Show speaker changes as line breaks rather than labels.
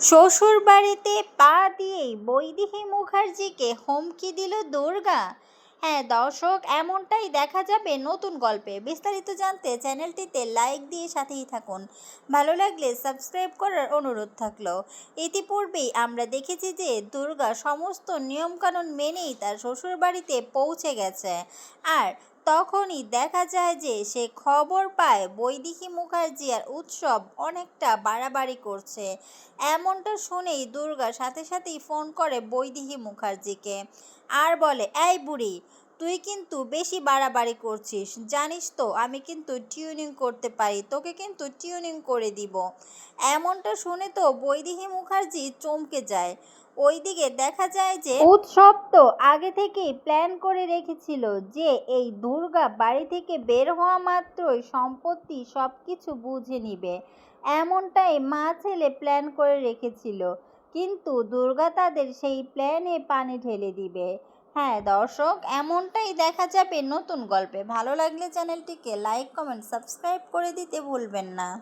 শ্বশুর বাড়িতে পা দিয়েই বৈদেহী মুখার্জিকে হুমকি দিল দুর্গা। হ্যাঁ দর্শক, এমনটাই দেখা যাবে নতুন গল্পে। বিস্তারিত জানতে চ্যানেলটিতে লাইক দিয়ে সাথেই থাকুন। ভালো লাগলে সাবস্ক্রাইব করার অনুরোধ থাকল। ইতিপূর্বেই আমরা দেখেছি যে দুর্গা সমস্ত নিয়মকানুন মেনেই তার শ্বশুর বাড়িতে পৌঁছে গেছে। আর তখনই দেখা যায় যে সে খবর পায় বৈদিকী মুখার্জি আর উৎসব অনেকটা বাড়াবাড়ি করছে। এমনটা শুনেই দুর্গা সাথে সাথেই ফোন করে বৈদিহী মুখার্জিকে। আর বলে, এই বুড়ি তুই কিন্তু বেশি বাড়াবাড়ি করছিস। জানিস তো, আমি কিন্তু টিউনিং করতে পারি, তোকে কিন্তু টিউনিং করে দিব। এমনটা শুনে তো বৈদেহী মুখার্জি চমকে যায়। ওইদিকে দেখা যায় যে উৎসব তো আগে থেকেই প্ল্যান করে রেখেছিল যে এই দুর্গা বাড়ি থেকে বের হওয়া মাত্রই সম্পত্তি সব কিছু বুঝে নিবে। এমনটাই মা ছেলে প্ল্যান করে রেখেছিল। কিন্তু দুর্গা তাদের সেই প্ল্যানে পানি ঢেলে দিবে। হ্যাঁ দর্শক, এমনটাই দেখা যাবে নতুন গল্পে। ভালো লাগলে চ্যানেলটিকে লাইক কমেন্ট সাবস্ক্রাইব করে দিতে ভুলবেন না।